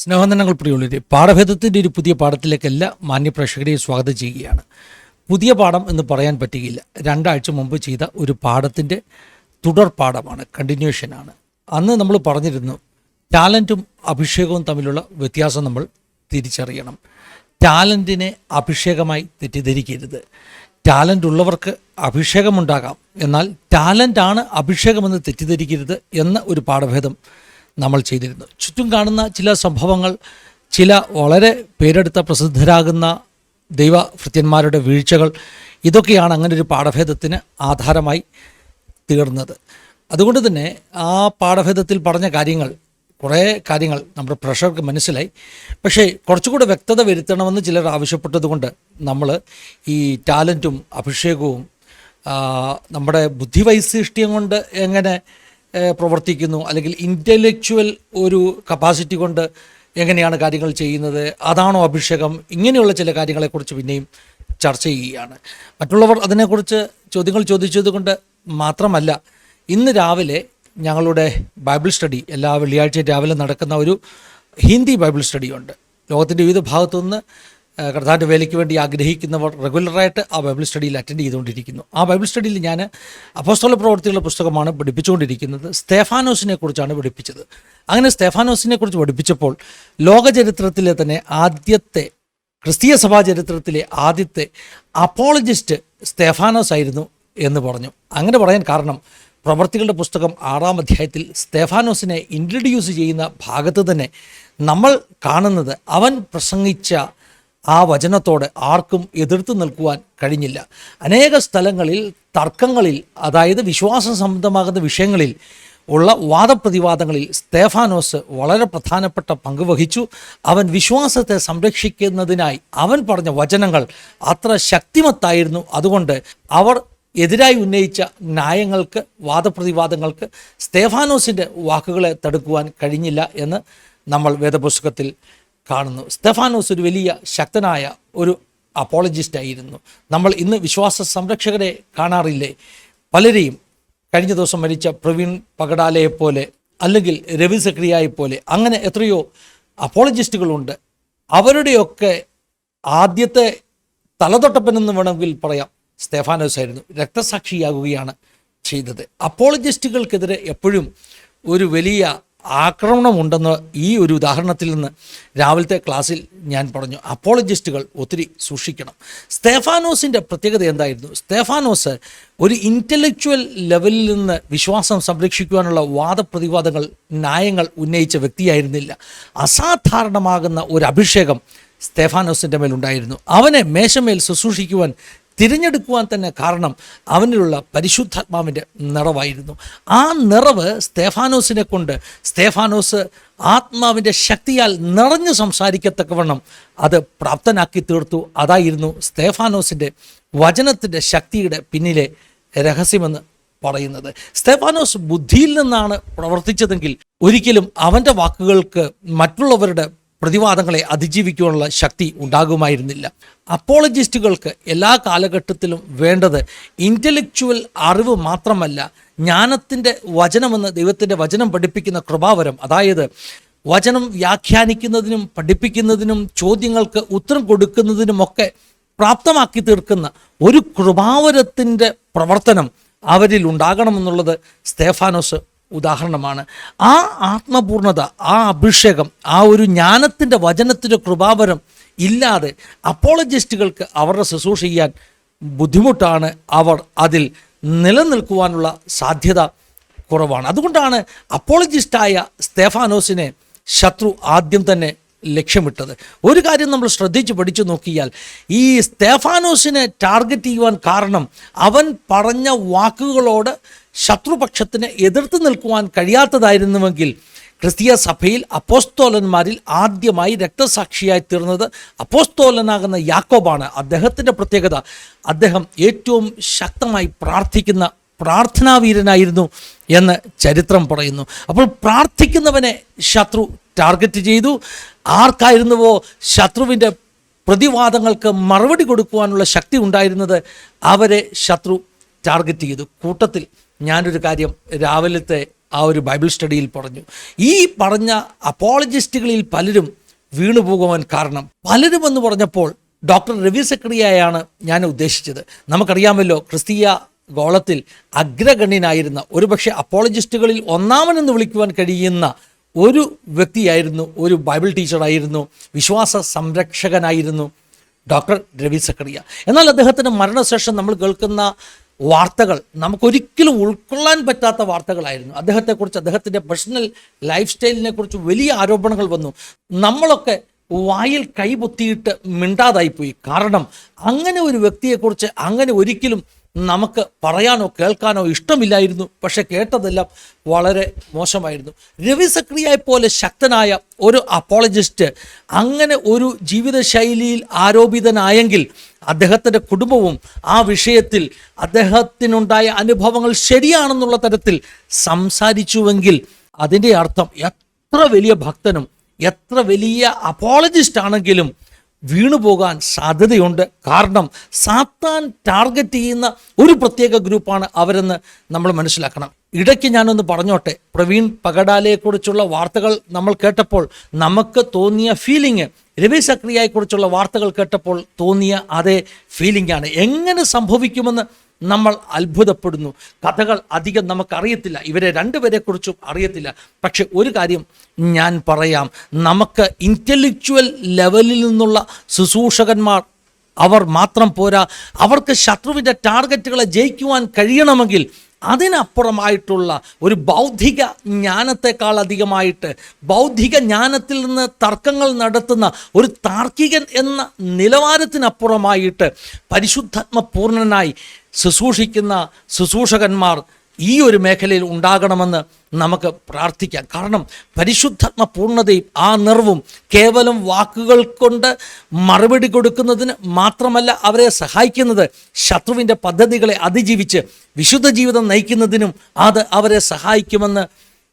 സ്നേഹനന്ദനങ്ങൾ പ്രിയുള്ളവരെ പാഠഭേദത്തിന്റെ ഒരു പുതിയ പാഠത്തിലേക്കല്ല മാന്യപ്രേക്ഷകരെ സ്വാഗതം ചെയ്യുകയാണ്. പുതിയ പാഠം എന്ന് പറയാൻ പറ്റുകയില്ല. രണ്ടാഴ്ച മുമ്പ് ചെയ്ത ഒരു പാഠത്തിന്റെ തുടർ പാഠമാണ് കണ്ടിന്യൂഷനാണ് അന്ന് നമ്മൾ പറഞ്ഞിരുന്നു ടാലന്റും അഭിഷേകവും തമ്മിലുള്ള വ്യത്യാസം നമ്മൾ തിരിച്ചറിയണം. ടാലന്റിനെ അഭിഷേകമായി തെറ്റിദ്ധരിക്കരുത്. ടാലന്റ് ഉള്ളവർക്ക് അഭിഷേകമുണ്ടാകാം. എന്നാൽ ടാലന്റാണ് അഭിഷേകമെന്ന് തെറ്റിദ്ധരിക്കരുത് എന്ന ഒരു പാഠഭേദം നമ്മൾ ചെയ്തിരുന്നു. ചുറ്റും കാണുന്ന ചില സംഭവങ്ങൾ ചില വളരെ പേരെടുത്ത പ്രസിദ്ധരാകുന്ന ദൈവ ഭൃത്യന്മാരുടെ വീഴ്ചകൾ ഇതൊക്കെയാണ് അങ്ങനെ ഒരു പാഠഭേദത്തിന് ആധാരമായി തീർന്നത്. അതുകൊണ്ട് തന്നെ ആ പാഠഭേദത്തിൽ പറഞ്ഞ കാര്യങ്ങൾ കുറേ കാര്യങ്ങൾ നമ്മുടെ പ്രഷർക്ക് മനസ്സിലായി. പക്ഷേ കുറച്ചുകൂടെ വ്യക്തത വരുത്തണമെന്ന് ചിലർ ആവശ്യപ്പെട്ടതുകൊണ്ട് നമ്മൾ ഈ ടാലന്റും അഭിഷേകവും നമ്മുടെ ബുദ്ധിവൈശിഷ്ട്യം കൊണ്ട് എങ്ങനെ പ്രവർത്തിക്കുന്നു. അല്ലെങ്കിൽ ഇന്റലക്ച്വൽ ഒരു കപ്പാസിറ്റി കൊണ്ട് എങ്ങനെയാണ് കാര്യങ്ങൾ ചെയ്യുന്നത് അതാണോ അഭിഷേകം ഇങ്ങനെയുള്ള ചില കാര്യങ്ങളെക്കുറിച്ച് പിന്നെയും ചർച്ച ചെയ്യുകയാണ്. മറ്റുള്ളവർ അതിനെക്കുറിച്ച് ചോദ്യങ്ങൾ ചോദിച്ചതുകൊണ്ട് മാത്രമല്ല ഇന്ന് രാവിലെ ഞങ്ങളുടെ ബൈബിൾ സ്റ്റഡി എല്ലാ വെള്ളിയാഴ്ചയും രാവിലെ നടക്കുന്ന ഒരു ഹിന്ദി ബൈബിൾ സ്റ്റഡി ഉണ്ട് ലോകത്തിന്റെ വിവിധ ഭാഗത്തുനിന്ന് കർത്താന്റെ വേലയ്ക്ക് വേണ്ടി ആഗ്രഹിക്കുന്നവർ റെഗുലറായിട്ട് ആ ബൈബിൾ സ്റ്റഡിയിൽ അറ്റൻഡ് ചെയ്തുകൊണ്ടിരിക്കുന്നു. ആ ബൈബിൾ സ്റ്റഡിയിൽ ഞാൻ അപ്പോസ്തല പ്രവർത്തികളുടെ പുസ്തകമാണ് പഠിപ്പിച്ചുകൊണ്ടിരിക്കുന്നത്. സ്തേഫാനോസിനെ കുറിച്ചാണ് പഠിപ്പിച്ചത്. അങ്ങനെ സ്തേഫാനോസിനെ കുറിച്ച് പഠിപ്പിച്ചപ്പോൾ ലോകചരിത്രത്തിലെ തന്നെ ആദ്യത്തെ ക്രിസ്തീയ സഭാ ചരിത്രത്തിലെ ആദ്യത്തെ അപ്പോളജിസ്റ്റ് സ്തേഫാനോസ് ആയിരുന്നു എന്ന് പറഞ്ഞു. അങ്ങനെ പറയാൻ കാരണം പ്രവർത്തികളുടെ പുസ്തകം ആറാം അധ്യായത്തിൽ സ്തേഫാനോസിനെ ഇൻട്രഡ്യൂസ് ചെയ്യുന്ന ഭാഗത്ത് തന്നെ നമ്മൾ കാണുന്നത് അവൻ പ്രസംഗിച്ച ആ വചനത്തോട് ആർക്കും എതിർത്ത് നിൽക്കുവാൻ കഴിഞ്ഞില്ല. അനേക സ്ഥലങ്ങളിൽ തർക്കങ്ങളിൽ അതായത് വിശ്വാസം സംബന്ധമാകുന്ന വിഷയങ്ങളിൽ ഉള്ള വാദപ്രതിവാദങ്ങളിൽ സ്തേഫാനോസ് വളരെ പ്രധാനപ്പെട്ട പങ്ക് വഹിച്ചു. അവൻ വിശ്വാസത്തെ സംരക്ഷിക്കുന്നതിനായി അവൻ പറഞ്ഞ വചനങ്ങൾ അത്ര ശക്തിമത്തായിരുന്നു. അതുകൊണ്ട് അവർ എതിരായി ഉന്നയിച്ച ന്യായങ്ങൾക്ക് വാദപ്രതിവാദങ്ങൾക്ക് സ്തേഫാനോസിന്റെ വാക്കുകളെ തടുക്കുവാൻ കഴിഞ്ഞില്ല എന്ന് നമ്മൾ വേദപുസ്തകത്തിൽ കാണുന്നു. സ്റ്റെഫാനോസ് ഒരു വലിയ ശക്തനായ ഒരു അപ്പോളജിസ്റ്റ് ആയിരുന്നു. നമ്മൾ ഇന്ന് വിശ്വാസ സംരക്ഷകരെ കാണാറില്ലേ? പലരെയും കഴിഞ്ഞ ദിവസം മരിച്ച പ്രവീൺ പകടാലയെ പോലെ അല്ലെങ്കിൽ രവി സക്രിയായെ പോലെ അങ്ങനെ എത്രയോ അപ്പോളജിസ്റ്റുകളുണ്ട് അവരുടെയൊക്കെ ആദ്യത്തെ തലതൊട്ടപ്പനെന്ന് വേണമെങ്കിൽ പറയാം സ്റ്റെഫാനോസ് ആയിരുന്നു. രക്തസാക്ഷിയാകുകയാണ് ചെയ്തത്. അപ്പോളജിസ്റ്റുകൾക്കെതിരെ എപ്പോഴും ഒരു വലിയ ആക്രമണമുണ്ടെന്ന് ഈ ഒരു ഉദാഹരണത്തിൽ നിന്ന് രാവിലത്തെ ക്ലാസ്സിൽ ഞാൻ പറഞ്ഞു. അപ്പോളജിസ്റ്റുകൾ ഒത്തിരി സൂക്ഷിക്കണം. സ്തേഫാനോസിന്റെ പ്രത്യേകത എന്തായിരുന്നു? സ്തേഫാനോസ് ഒരു ഇന്റലക്ച്വൽ ലെവലിൽ നിന്ന് വിശ്വാസം സംരക്ഷിക്കുവാനുള്ള വാദപ്രതിവാദങ്ങൾ ന്യായങ്ങൾ ഉന്നയിച്ച വ്യക്തിയായിരുന്നില്ല. അസാധാരണമാകുന്ന ഒരു അഭിഷേകം സ്തേഫാനോസിന്റെ മേലുണ്ടായിരുന്നു. അവനെ മേശമേൽ ശുശ്രൂഷിക്കുവാൻ തിരഞ്ഞെടുക്കുവാൻ തന്നെ കാരണം അവനിലുള്ള പരിശുദ്ധാത്മാവിന്റെ നിറവായിരുന്നു. ആ നിറവ് സ്തേഫാനോസിനെ കൊണ്ട് സ്തേഫാനോസ് ആത്മാവിന്റെ ശക്തിയാൽ നിറഞ്ഞു സംസാരിക്കത്തക്കവണ്ണം അത് പ്രാപ്തനാക്കി തീർത്തു. അതായിരുന്നു സ്തേഫാനോസിന്റെ വചനത്തിന്റെ ശക്തിയുടെ പിന്നിലെ രഹസ്യമെന്ന് പറയുന്നത്. സ്തേഫാനോസ് ബുദ്ധിയിൽ നിന്നാണ് പ്രവർത്തിച്ചതെങ്കിൽ ഒരിക്കലും അവന്റെ വാക്കുകൾക്ക് മറ്റുള്ളവരുടെ പ്രതിവാദങ്ങളെ അതിജീവിക്കുവാനുള്ള ശക്തി ഉണ്ടാകുമായിരുന്നില്ല. അപ്പോളജിസ്റ്റുകൾക്ക് എല്ലാ കാലഘട്ടത്തിലും വേണ്ടത് ഇന്റലക്ച്വൽ അറിവ് മാത്രമല്ല ജ്ഞാനത്തിന്റെ വചനമെന്ന് ദൈവത്തിന്റെ വചനം പഠിപ്പിക്കുന്ന കൃപാവരം അതായത് വചനം വ്യാഖ്യാനിക്കുന്നതിനും പഠിപ്പിക്കുന്നതിനും ചോദ്യങ്ങൾക്ക് ഉത്തരം കൊടുക്കുന്നതിനുമൊക്കെ പ്രാപ്തമാക്കി തീർക്കുന്ന ഒരു കൃപാവരത്തിന്റെ പ്രവർത്തനം അവരിൽ ഉണ്ടാകണമെന്നുള്ളത് സ്തേഫാനോസ് ഉദാഹരണമാണ്. ആ ആത്മപൂർണത ആ അഭിഷേകം ആ ഒരു ജ്ഞാനത്തിന്റെ വചനത്തിന്റെ കൃപാവരം ഇല്ലാതെ അപ്പോളജിസ്റ്റുകൾക്ക് അവരുടെ ശുശ്രൂഷ ചെയ്യാൻ ബുദ്ധിമുട്ടാണ് അവർ അതിൽ നിലനിൽക്കുവാനുള്ള സാധ്യത കുറവാണ്. അതുകൊണ്ടാണ് അപ്പോളജിസ്റ്റായ സ്തേഫാനോസിനെ ശത്രു ആദ്യം തന്നെ ലക്ഷ്യമിട്ടത്. ഒരു കാര്യം നമ്മൾ ശ്രദ്ധിച്ച് പഠിച്ചു നോക്കിയാൽ ഈ സ്തേഫാനോസിനെ ടാർഗറ്റ് ചെയ്യുവാൻ കാരണം അവൻ പറഞ്ഞ വാക്കുകളോട് ശത്രുപക്ഷത്തിന് എതിർത്ത് നിൽക്കുവാൻ കഴിയാത്തതായിരുന്നുവെങ്കിൽ ക്രിസ്തീയ സഭയിൽ അപ്പോസ്തോലന്മാരിൽ ആദ്യമായി രക്തസാക്ഷിയായി തീർന്നത് അപ്പോസ്തോലനാകുന്ന യാക്കോബാണ്. അദ്ദേഹത്തിന്റെ പ്രത്യേകത അദ്ദേഹം ഏറ്റവും ശക്തമായി പ്രാർത്ഥിക്കുന്ന പ്രാർത്ഥനാവീരനായിരുന്നു എന്ന് ചരിത്രം പറയുന്നു. അപ്പോൾ പ്രാർത്ഥിക്കുന്നവനെ ശത്രു ടാർഗറ്റ് ചെയ്തു. ആർക്കായിരുന്നുവോ ശത്രുവിന്റെ പ്രതിവാദങ്ങൾക്ക് മറുപടി കൊടുക്കുവാനുള്ള ശക്തി ഉണ്ടായിരുന്നത്? അവരെ ശത്രു ടാർഗറ്റ് ചെയ്തു. കൂട്ടത്തിൽ ഞാനൊരു കാര്യം രാവിലത്തെ ആ ഒരു ബൈബിൾ സ്റ്റഡിയിൽ പറഞ്ഞു. ഈ പറഞ്ഞ അപ്പോളജിസ്റ്റുകളിൽ പലരും വീണു പോകുവാൻ കാരണം. പലരും എന്ന് പറഞ്ഞപ്പോൾ ഡോക്ടർ രവി സക്രിയയാണ് ഞാൻ ഉദ്ദേശിച്ചത്. നമുക്കറിയാമല്ലോ ക്രിസ്തീയ ഗോളത്തിൽ അഗ്രഗണ്യനായിരുന്ന ഒരുപക്ഷെ അപ്പോളജിസ്റ്റുകളിൽ ഒന്നാമനെന്ന് വിളിക്കുവാൻ കഴിയുന്ന ഒരു വ്യക്തിയായിരുന്നു ഒരു ബൈബിൾ ടീച്ചറായിരുന്നു വിശ്വാസ സംരക്ഷകനായിരുന്നു ഡോക്ടർ രവി സക്കറിയ. എന്നാൽ അദ്ദേഹത്തിന്റെ മരണശേഷം നമ്മൾ കേൾക്കുന്ന വാർത്തകൾ നമുക്കൊരിക്കലും ഉൾക്കൊള്ളാൻ പറ്റാത്ത വാർത്തകളായിരുന്നു. അദ്ദേഹത്തെക്കുറിച്ച് അദ്ദേഹത്തിന്റെ പേഴ്സണൽ ലൈഫ് സ്റ്റൈലിനെ കുറിച്ച് വലിയ ആരോപണങ്ങൾ വന്നു. നമ്മളൊക്കെ വായിൽ കൈപൊത്തിയിട്ട് മിണ്ടാതായിപ്പോയി. കാരണം അങ്ങനെ ഒരു വ്യക്തിയെക്കുറിച്ച് അങ്ങനെ ഒരിക്കലും നമുക്ക് പറയാനോ കേൾക്കാനോ ഇഷ്ടമില്ലായിരുന്നു. പക്ഷെ കേട്ടതെല്ലാം വളരെ മോശമായിരുന്നു. രവി സക്രിയയെ പോലെ ശക്തനായ ഒരു അപ്പോളജിസ്റ്റ് അങ്ങനെ ഒരു ജീവിതശൈലിയിൽ ആരോപിതനായെങ്കിൽ അദ്ദേഹത്തിന്റെ കുടുംബവും ആ വിഷയത്തിൽ അദ്ദേഹത്തിനുണ്ടായ അനുഭവങ്ങൾ ശരിയാണെന്നുള്ള തരത്തിൽ സംസാരിച്ചുവെങ്കിൽ അതിന്റെ അർത്ഥം എത്ര വലിയ ഭക്തനും എത്ര വലിയ അപ്പോളജിസ്റ്റ് ആണെങ്കിലും വീണുപോകാൻ സാധ്യതയുണ്ട്. കാരണം സാത്താൻ ടാർഗറ്റ് ചെയ്യുന്ന ഒരു പ്രത്യേക ഗ്രൂപ്പാണ് അവരെന്ന് നമ്മൾ മനസ്സിലാക്കണം. ഇടയ്ക്ക് ഞാനൊന്ന് പറഞ്ഞോട്ടെ. പ്രവീൺ പകടാലയെക്കുറിച്ചുള്ള വാർത്തകൾ നമ്മൾ കേട്ടപ്പോൾ നമുക്ക് തോന്നിയ ഫീലിംഗ് രവി സക്രിയയെക്കുറിച്ചുള്ള വാർത്തകൾ കേട്ടപ്പോൾ തോന്നിയ അതേ ഫീലിംഗ് ആണ്. എങ്ങനെ സംഭവിക്കുമെന്ന് നമ്മൾ അത്ഭുതപ്പെടുന്നു. കഥകൾ അധികം നമുക്കറിയത്തില്ല. ഇവരെ രണ്ടുപേരെക്കുറിച്ചും അറിയത്തില്ല. പക്ഷെ ഒരു കാര്യം ഞാൻ പറയാം. നമുക്ക് ഇന്റലക്ച്വൽ ലെവലിൽ നിന്നുള്ള ശുശ്രൂഷകന്മാർ അവർ മാത്രം പോരാ. അവർക്ക് ശത്രുവിന്റെ ടാർഗറ്റുകളെ ജയിക്കുവാൻ കഴിയണമെങ്കിൽ അതിനപ്പുറമായിട്ടുള്ള ഒരു ബൗദ്ധിക ജ്ഞാനത്തെക്കാൾ അധികമായിട്ട് ബൗദ്ധിക ജ്ഞാനത്തിൽ നിന്ന് തർക്കങ്ങൾ നടത്തുന്ന ഒരു താർക്കികൻ എന്ന നിലവാരത്തിനപ്പുറമായിട്ട് പരിശുദ്ധാത്മ പൂർണനായി ശുശ്രൂഷിക്കുന്ന ശുശ്രൂഷകന്മാർ ഈ ഒരു മേഖലയിൽ ഉണ്ടാകണമെന്ന് നമുക്ക് പ്രാർത്ഥിക്കാം. കാരണം പരിശുദ്ധാത്മ പൂർണതയും ആ നിറവും കേവലം വാക്കുകൾ കൊണ്ട് മറുപടി കൊടുക്കുന്നതിന് മാത്രമല്ല അവരെ സഹായിക്കുന്നത് ശത്രുവിന്റെ പദ്ധതികളെ അതിജീവിച്ച് വിശുദ്ധ ജീവിതം നയിക്കുന്നതിനും അത് അവരെ സഹായിക്കുമെന്ന്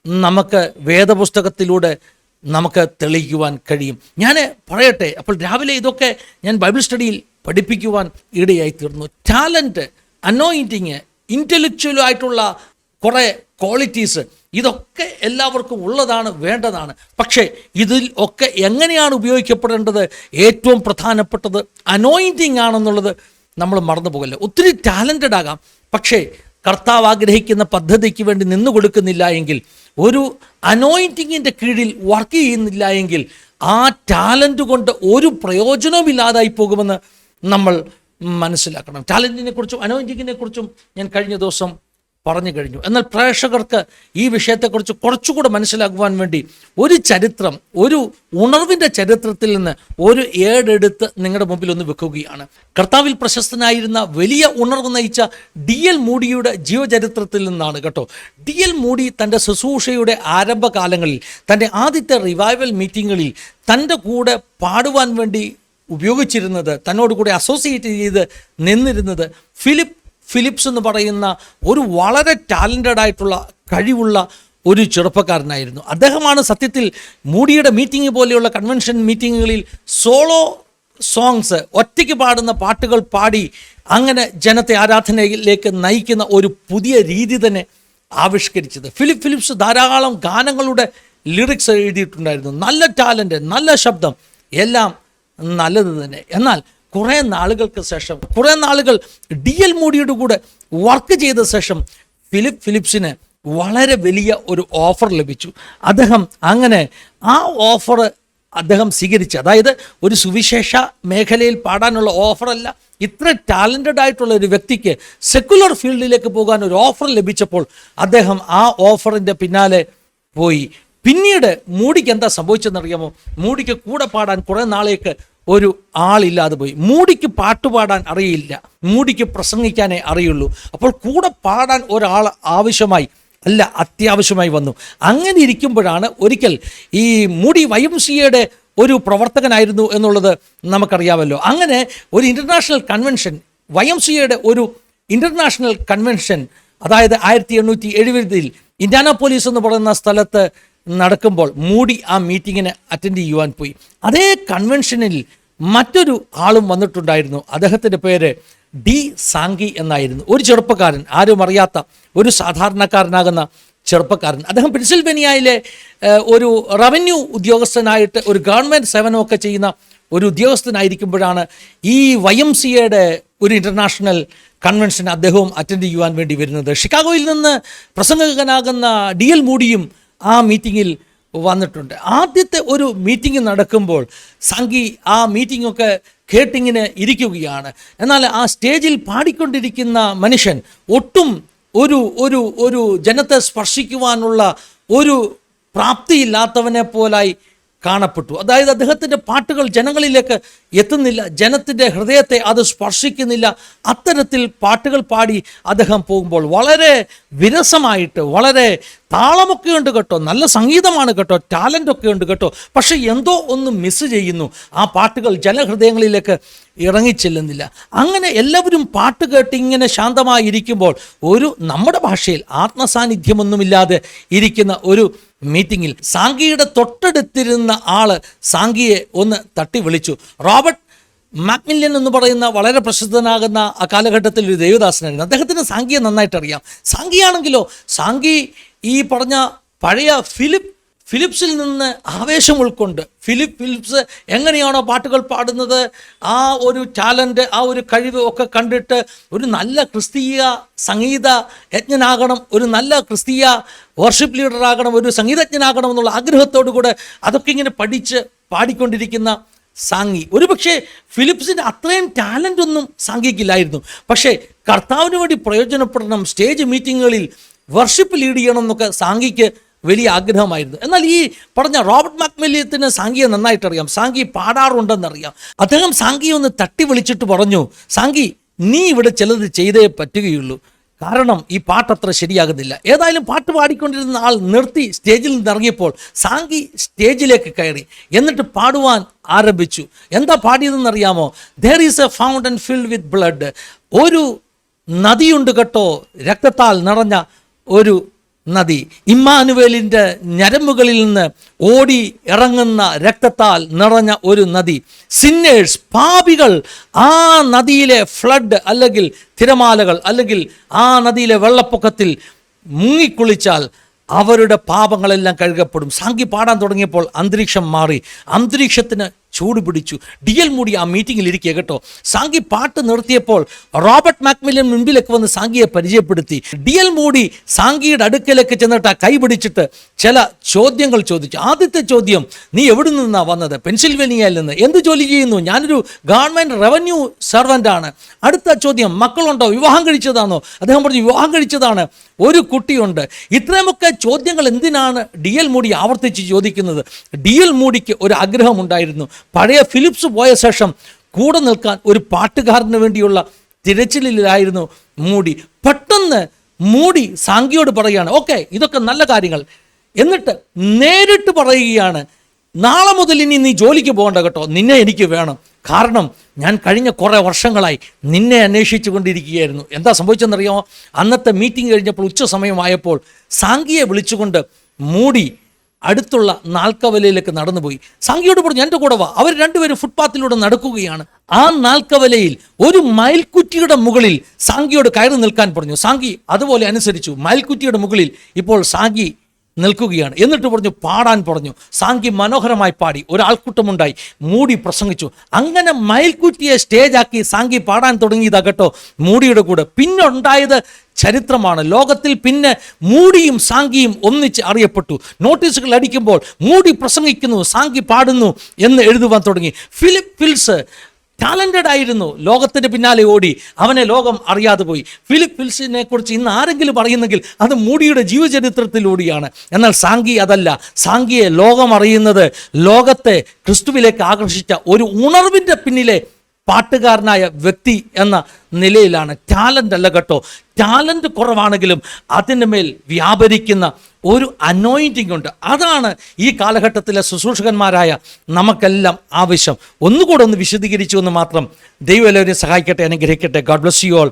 നമുക്ക് വേദപുസ്തകത്തിലൂടെ നമുക്ക് തെളിയിക്കുവാൻ കഴിയും. ഞാൻ പറയട്ടെ അപ്പോൾ രാവിലെ ഇതൊക്കെ ഞാൻ ബൈബിൾ സ്റ്റഡിയിൽ പഠിപ്പിക്കുവാൻ ഇടയായി തീർന്നു ടാലന്റ് അനോയിന്റിങ് ഇന്റലക്ച്വലായിട്ടുള്ള കുറേ ക്വാളിറ്റീസ് ഇതൊക്കെ എല്ലാവർക്കും ഉള്ളതാണ് വേണ്ടതാണ്. പക്ഷേ ഇതിൽ ഒക്കെ എങ്ങനെയാണ് ഉപയോഗിക്കപ്പെടേണ്ടത്? ഏറ്റവും പ്രധാനപ്പെട്ടത് അനോയിന്റിങ് ആണെന്നുള്ളത് നമ്മൾ മറന്നു പോകല്ലേ ഒത്തിരി ടാലന്റഡ് ആകാം പക്ഷേ കർത്താവ് ആഗ്രഹിക്കുന്ന പദ്ധതിക്ക് വേണ്ടി നിന്നു കൊടുക്കുന്നില്ല എങ്കിൽ ഒരു അനോയിന്റിങ്ങിന്റെ കീഴിൽ വർക്ക് ചെയ്യുന്നില്ല എങ്കിൽ ആ ടാലന്റ് കൊണ്ട് ഒരു പ്രയോജനവും ഇല്ലാതായി പോകുമെന്ന് നമ്മൾ മനസ്സിലാക്കണം. ടാലന്റിനെ കുറിച്ചും അനോയിന്റിങ്ങിനെ കുറിച്ചും ഞാൻ കഴിഞ്ഞ ദിവസം പറഞ്ഞു കഴിഞ്ഞു. എന്നാൽ പ്രേക്ഷകർക്ക് ഈ വിഷയത്തെക്കുറിച്ച് കുറച്ചുകൂടെ മനസ്സിലാക്കുവാൻ വേണ്ടി ഒരു ചരിത്രം ഒരു ഉണർവിന്റെ ചരിത്രത്തിൽ നിന്ന് ഒരു ഏടെടുത്ത് നിങ്ങളുടെ മുമ്പിൽ ഒന്ന് വെക്കുകയാണ്. കർത്താവിൽ പ്രശസ്തനായിരുന്ന വലിയ ഉണർവ് നയിച്ച ഡി എൽ മൂഡിയുടെ ജീവചരിത്രത്തിൽ നിന്നാണ് കേട്ടോ. ഡി എൽ മൂഡി തന്റെ ശുശ്രൂഷയുടെ ആരംഭകാലങ്ങളിൽ തന്റെ ആദ്യത്തെ റിവൈവൽ മീറ്റിങ്ങുകളിൽ തന്റെ കൂടെ പാടുവാൻ വേണ്ടി ഉപയോഗിച്ചിരുന്നത് തന്നോട് കൂടെ അസോസിയേറ്റ് ചെയ്ത് നിന്നിരുന്നത് ഫിലിപ്പ് ഫിലിപ്സ് എന്ന് പറയുന്ന ഒരു വളരെ ടാലന്റഡ് ആയിട്ടുള്ള കഴിവുള്ള ഒരു ചെറുപ്പക്കാരനായിരുന്നു. അദ്ദേഹമാണ് സത്യത്തിൽ മൂടിയുടെ മീറ്റിംഗ് പോലെയുള്ള കൺവെൻഷൻ മീറ്റിങ്ങുകളിൽ സോളോ സോങ്സ് ഒറ്റയ്ക്ക് പാടുന്ന പാട്ടുകൾ പാടി അങ്ങനെ ജനത്തെ ആരാധനയിലേക്ക് നയിക്കുന്ന ഒരു പുതിയ രീതി തന്നെ ആവിഷ്കരിച്ചത്. ഫിലിപ്പ് ഫിലിപ്സ് ധാരാളം ഗാനങ്ങളുടെ ലിറിക്സ് എഴുതിയിട്ടുണ്ടായിരുന്നു. നല്ല ടാലന്റ് നല്ല ശബ്ദം എല്ലാം നല്ലത് തന്നെ. എന്നാൽ കുറേ നാളുകൾക്ക് ശേഷം കുറേ നാളുകൾ ഡി എൽ മോഡിയുടെ കൂടെ വർക്ക് ചെയ്ത ശേഷം ഫിലിപ്പ് ഫിലിപ്സിന് വളരെ വലിയ ഒരു ഓഫർ ലഭിച്ചു. അദ്ദേഹം അങ്ങനെ ആ ഓഫർ അദ്ദേഹം സ്വീകരിച്ചു അതായത് ഒരു സുവിശേഷ മേഖലയിൽ പാടാനുള്ള ഓഫറല്ല ഇത്ര ടാലന്റഡ് ആയിട്ടുള്ള ഒരു വ്യക്തിക്ക് സെക്കുലർ ഫീൽഡിലേക്ക് പോകാൻ ഒരു ഓഫർ ലഭിച്ചപ്പോൾ അദ്ദേഹം ആ ഓഫറിന്റെ പിന്നാലെ പോയി. പിന്നീട് മൂടിക്ക് എന്താ സംഭവിച്ചതെന്നറിയാമോ മൂടിക്ക് കൂടെ പാടാൻ കുറേ നാളേക്ക് ഒരു ആളില്ലാതെ പോയി. മൂടിക്ക് പാട്ടുപാടാൻ അറിയില്ല. മൂടിക്ക് പ്രസംഗിക്കാനേ അറിയുള്ളൂ. അപ്പോൾ കൂടെ പാടാൻ ഒരാൾ ആവശ്യമായി അല്ല അത്യാവശ്യമായി വന്നു. അങ്ങനെ ഇരിക്കുമ്പോഴാണ് ഒരിക്കൽ ഈ മൂടി വൈഎംസിയുടെ ഒരു പ്രവർത്തകനായിരുന്നു എന്നുള്ളത് നമുക്കറിയാമല്ലോ. അങ്ങനെ ഒരു ഇന്റർനാഷണൽ കൺവെൻഷൻ വൈഎംസിയുടെ ഒരു ഇന്റർനാഷണൽ കൺവെൻഷൻ അതായത് ആയിരത്തി എണ്ണൂറ്റി എഴുപതിൽ ഇൻഡാനാപോലീസ് എന്ന് പറയുന്ന സ്ഥലത്ത് നടക്കുമ്പോൾ മൂടി ആ മീറ്റിങ്ങിന് അറ്റൻഡ് ചെയ്യുവാൻ പോയി. അതേ കൺവെൻഷനിൽ മറ്റൊരു ആളും വന്നിട്ടുണ്ടായിരുന്നു. അദ്ദേഹത്തിന്റെ പേര് ഡി സാങ്കി എന്നായിരുന്നു. ഒരു ചെറുപ്പക്കാരൻ ആരും അറിയാത്ത ഒരു സാധാരണക്കാരനാകുന്ന ചെറുപ്പക്കാരൻ. അദ്ദേഹം പെൻസിൽവേനിയയിലെ ഒരു റവന്യൂ ഉദ്യോഗസ്ഥനായിട്ട് ഒരു ഗവൺമെന്റ് സേവനമൊക്കെ ചെയ്യുന്ന ഒരു ഉദ്യോഗസ്ഥനായിരിക്കുമ്പോഴാണ് ഈ വൈ എം സിയുടെ ഒരു ഇന്റർനാഷണൽ കൺവെൻഷൻ അദ്ദേഹവും അറ്റൻഡ് ചെയ്യുവാൻ വേണ്ടി വരുന്നത്. ഷിക്കാഗോയിൽ നിന്ന് പ്രസംഗകനാകുന്ന ഡി എൽ മൂഡിയും ആ മീറ്റിങ്ങിൽ വന്നിട്ടുണ്ട്. ആദ്യത്തെ ഒരു മീറ്റിംഗ് നടക്കുമ്പോൾ സംഗി ആ കേട്ടിങ്ങിന് കേട്ടിങ്ങനെ ഇരിക്കുകയാണ്. എന്നാൽ ആ സ്റ്റേജിൽ പാടിക്കൊണ്ടിരിക്കുന്ന മനുഷ്യൻ ഒട്ടും ഒരു ഒരു ഒരു ജനത്തെ സ്പർശിക്കുവാനുള്ള ഒരു പ്രാപ്തിയില്ലാത്തവനെ പോലായി കാണപ്പെട്ടു. അതായത് അദ്ദേഹത്തിന്റെ പാട്ടുകൾ ജനങ്ങളിലേക്ക് എത്തുന്നില്ല. ജനത്തിന്റെ ഹൃദയത്തെ അത് സ്പർശിക്കുന്നില്ല. അത്തരത്തിൽ പാട്ടുകൾ പാടി അദ്ദേഹം പോകുമ്പോൾ വളരെ വിരസമായിട്ട് വളരെ താളമൊക്കെ ഉണ്ട് കേട്ടോ. നല്ല സംഗീതമാണ് കേട്ടോ. ടാലന്റ് ഒക്കെ ഉണ്ട് കേട്ടോ. പക്ഷേ എന്തോ ഒന്ന് മിസ് ചെയ്യുന്നു. ആ പാട്ടുകൾ ജനഹൃദയങ്ങളിലേക്ക് ഇറങ്ങിച്ചെല്ലുന്നില്ല. അങ്ങനെ എല്ലാവരും പാട്ട് കേട്ട് ഇങ്ങനെ ശാന്തമായി ഇരിക്കുമ്പോൾ ഒരു നമ്മുടെ ഭാഷയിൽ ആത്മസാന്നിധ്യമൊന്നുമില്ലാതെ ഇരിക്കുന്ന ഒരു മീറ്റിങ്ങിൽ സാങ്കിയുടെ തൊട്ടടുത്തിരുന്ന ആൾ സാങ്കിയെ ഒന്ന് തട്ടി വിളിച്ചു. റോബർട്ട് മാക്മില്യൻ എന്ന് പറയുന്ന വളരെ പ്രസിദ്ധനാകുന്ന ആ കാലഘട്ടത്തിൽ ഒരു ദേവദാസനായിരുന്നു. അദ്ദേഹത്തിന് സാങ്കിയെ നന്നായിട്ട് അറിയാം സാങ്കിയാണെങ്കിലോ സാങ്കി ഈ പറഞ്ഞ പഴയ ഫിലിപ്പ് ഫിലിപ്സിൽ നിന്ന് ആവേശം ഉൾക്കൊണ്ട് ഫിലിപ്പ് ഫിലിപ്സ് എങ്ങനെയാണോ പാട്ടുകൾ പാടുന്നത് ആ ഒരു ടാലന്റ് ആ ഒരു കഴിവ് ഒക്കെ കണ്ടിട്ട് ഒരു നല്ല ക്രിസ്തീയ സംഗീത യജ്ഞനാകണം ഒരു നല്ല ക്രിസ്തീയ വർഷിപ്പ് ലീഡറാകണം ഒരു സംഗീതജ്ഞനാകണം എന്നുള്ള ആഗ്രഹത്തോടു കൂടെ അതൊക്കെ ഇങ്ങനെ പഠിച്ച് പാടിക്കൊണ്ടിരിക്കുന്ന സാങ്കി ഒരുപക്ഷെ ഫിലിപ്സിന്റെ അത്രയും ടാലന്റ് ഒന്നും സാങ്കിക്കില്ലായിരുന്നു പക്ഷേ കർത്താവിന് വേണ്ടി പ്രയോജനപ്പെടണം സ്റ്റേജ് മീറ്റിങ്ങുകളിൽ വർഷിപ്പ് ലീഡ് ചെയ്യണം എന്നൊക്കെ സാങ്കിക്ക് വലിയ ആഗ്രഹമായിരുന്നു. എന്നാൽ ഈ പറഞ്ഞ റോബർട്ട് മാക്മില്യത്തിന് സാങ്കിയെ നന്നായിട്ടറിയാം. സാങ്കി പാടാറുണ്ടെന്നറിയാം. അദ്ദേഹം സാങ്കിയെ ഒന്ന് തട്ടി വിളിച്ചിട്ട് പറഞ്ഞു സാങ്കി നീ ഇവിടെ ചിലത് ചെയ്തേ പറ്റുകയുള്ളൂ. കാരണം ഈ പാട്ടത്ര ശരിയാകുന്നില്ല. ഏതായാലും പാട്ട് പാടിക്കൊണ്ടിരുന്ന ആൾ നിർത്തി സ്റ്റേജിൽ നിന്ന് ഇറങ്ങിയപ്പോൾ സാങ്കി സ്റ്റേജിലേക്ക് കയറി. എന്നിട്ട് പാടുവാൻ ആരംഭിച്ചു. എന്താ പാടിയതെന്നറിയാമോ? There is a fountain filled with blood ഒരു നദിയുണ്ട് കേട്ടോ. രക്തത്താൽ നിറഞ്ഞ ഒരു നദി. ഇമ്മാനുവേലിന്റെ ഞരമ്പുകളിൽ നിന്ന് ഓടി ഇറങ്ങുന്ന രക്തത്താൽ നിറഞ്ഞ ഒരു നദി. സിന്നേഴ്സ് പാപികൾ ആ നദിയിലെ ഫ്ലഡ് അല്ലെങ്കിൽ തിരമാലകൾ അല്ലെങ്കിൽ ആ നദിയിലെ വെള്ളപ്പൊക്കത്തിൽ മുങ്ങിക്കുളിച്ചാൽ അവരുടെ പാപങ്ങളെല്ലാം കഴുകപ്പെടും. സാങ്കി പാടാൻ തുടങ്ങിയപ്പോൾ അന്തരീക്ഷം മാറി. അന്തരീക്ഷത്തിന് ചൂട് പിടിച്ചു. ഡി എൽ മൂടി ആ മീറ്റിംഗിൽ ഇരിക്കുക കേട്ടോ. സാങ്കി പാട്ട് നിർത്തിയപ്പോൾ റോബർട്ട് മാക്മില്യൻ മുൻപിലേക്ക് വന്ന് സാങ്കിയെ പരിചയപ്പെടുത്തി. ഡി എൽ മൂടി സാങ്കിയുടെ അടുക്കലേക്ക് ചെന്നിട്ട് ആ കൈ പിടിച്ചിട്ട് ചില ചോദ്യങ്ങൾ ചോദിച്ചു. ആദ്യത്തെ ചോദ്യം നീ എവിടെ നിന്നാണ് വന്നത്? പെൻസിൽവേനിയയിൽ നിന്ന്? എന്ത് ജോലി ചെയ്യുന്നു? ഞാനൊരു ഗവൺമെന്റ് റവന്യൂ സെർവന്റ് ആണ്. അടുത്ത ചോദ്യം മക്കളുണ്ടോ? വിവാഹം കഴിച്ചതാണോ? അദ്ദേഹം പറഞ്ഞു വിവാഹം കഴിച്ചതാണ്. ഒരു കുട്ടിയുണ്ട്. ഇത്രയുമൊക്കെ ചോദ്യങ്ങൾ എന്തിനാണ് ഡി എൽ മൂടി ആവർത്തിച്ച് ചോദിക്കുന്നത്? ഡി എൽ മൂടിക്ക് ഒരു ആഗ്രഹമുണ്ടായിരുന്നു പഴയ ഫിലിപ്സ് പോയ ശേഷം കൂടെ നിൽക്കാൻ ഒരു പാട്ടുകാരന് വേണ്ടിയുള്ള തിരച്ചിലിലായിരുന്നു മൂടി. പെട്ടെന്ന് മൂടി സാങ്കിയോട് പറയുകയാണ് ഓക്കെ ഇതൊക്കെ നല്ല കാര്യങ്ങൾ. എന്നിട്ട് നേരിട്ട് പറയുകയാണ് നാളെ മുതൽ ഇനി നീ ജോലിക്ക് പോകണ്ട കേട്ടോ നിന്നെ എനിക്ക് വേണം. കാരണം ഞാൻ കഴിഞ്ഞ കുറേ വർഷങ്ങളായി നിന്നെ അന്വേഷിച്ചു കൊണ്ടിരിക്കുകയായിരുന്നു. എന്താ സംഭവിച്ചെന്നറിയാമോ? അന്നത്തെ മീറ്റിംഗ് കഴിഞ്ഞപ്പോൾ ഉച്ച സമയമായപ്പോൾ സാങ്കിയെ വിളിച്ചുകൊണ്ട് മൂടി അടുത്തുള്ള നാൽക്കവലയിലേക്ക് നടന്നുപോയി. സംഖ്യയോട് പറഞ്ഞു എന്റെ കൂടെ വാ. അവർ രണ്ടുപേരും ഫുട്പാത്തിലൂടെ നടക്കുകയാണ്. ആ നാൽക്കവലയിൽ ഒരു മയിൽക്കുറ്റിയുടെ മുകളിൽ സാങ്കിയോട് കയറി നിൽക്കാൻ പറഞ്ഞു. സാങ്കി അതുപോലെ അനുസരിച്ചു. മയിൽക്കുറ്റിയുടെ മുകളിൽ ഇപ്പോൾ സാങ്കി നിൽക്കുകയാണ്. എന്നിട്ട് പറഞ്ഞു പാടാൻ പറഞ്ഞു. സാങ്കി മനോഹരമായി പാടി. ഒരാൾക്കൂട്ടമുണ്ടായി. മൂടി പ്രസംഗിച്ചു. അങ്ങനെ മയിൽക്കുറ്റിയെ സ്റ്റേജാക്കി സാങ്കി പാടാൻ തുടങ്ങിയതാ കേട്ടോ മൂടിയുടെ കൂടെ. പിന്നെ ഉണ്ടായത് ചരിത്രമാണ്. ലോകത്തിൽ പിന്നെ മൂടിയും സാങ്കിയും ഒന്നിച്ച് അറിയപ്പെട്ടു. നോട്ടീസുകൾ അടിക്കുമ്പോൾ മൂടി പ്രസംഗിക്കുന്നു സാങ്കി പാടുന്നു എന്ന് എഴുതുവാൻ തുടങ്ങി. ഫിലിപ്പ് ഫിൽസ് ടാലന്റഡ് ആയിരുന്നു. ലോകത്തിന് പിന്നാലെ ഓടി. അവനെ ലോകം അറിയാതെ പോയി. ഫിലിപ്പ് ഫിൽസിനെ കുറിച്ച് ഇന്ന് ആരെങ്കിലും പറയുന്നെങ്കിൽ അത് മൂടിയുടെ ജീവചരിത്രത്തിലൂടെയാണ്. എന്നാൽ സാങ്കി അതല്ല. സാങ്കിയെ ലോകം അറിയുന്നത് ലോകത്തെ ക്രിസ്തുവിലേക്ക് ആകർഷിച്ച ഒരു ഉണർവിന്റെ പിന്നിലെ പാട്ടുകാരനായ വ്യക്തി എന്ന നിലയിലാണ്. ടാലന്റ് അല്ല കേട്ടോ. ടാലന്റ് കുറവാണെങ്കിലും അതിന്റെ മേൽ വ്യാപരിക്കുന്ന ഒരു അനോയിന്റിംഗ് ഉണ്ട്. അതാണ് ഈ കാലഘട്ടത്തിലെ ശുശ്രൂഷകന്മാരായ നമുക്കെല്ലാം ആവശ്യം. ഒന്നുകൂടെ ഒന്ന് വിശദീകരിച്ചു എന്ന് മാത്രം ദൈവം എല്ലാവരെയും സഹായിക്കട്ടെ അനുഗ്രഹിക്കട്ടെ. God bless you all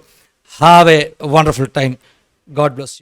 have a wonderful time God bless you